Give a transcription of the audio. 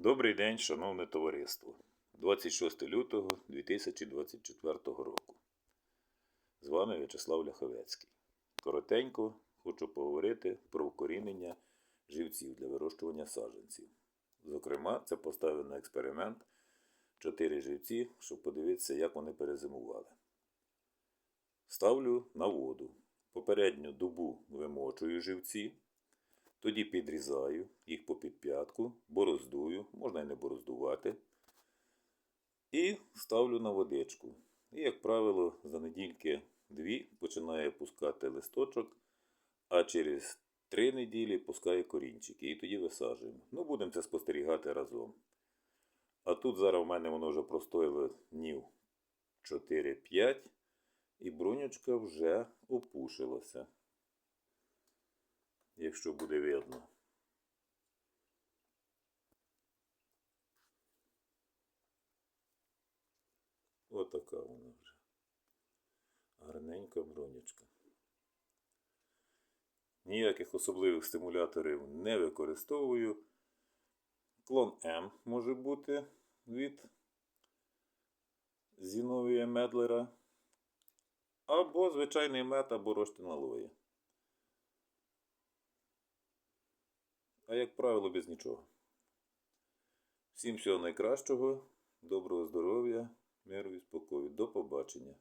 Добрий день, шановне товариство. 26 лютого 2024 року. З вами В'ячеслав Ляховецький. Коротенько хочу поговорити про укорінення живців для вирощування саджанців. Зокрема, це поставив на експеримент 4 живці, щоб подивитися, як вони перезимували. Ставлю на воду. Попередню добу вимочую живці. Тоді підрізаю їх по підп'ятку, бороздую, можна і не бороздувати. І ставлю на водичку. І, як правило, за недільки дві починає пускати листочок, а через три неділі пускає корінчики. І тоді висаджуємо. Ну, будемо це спостерігати разом. А тут зараз в мене воно вже простоїло днів 4-5, і бруньочка вже опушилася якщо буде видно. Отака вона вже. Гарненька бронячка. Ніяких особливих стимуляторів не використовую. Клон М може бути від Зіновія Медлера. Або звичайний мед, або розчин алої. А як правило, без нічого. Всім всього найкращого, доброго здоров'я, миру і спокою. До побачення.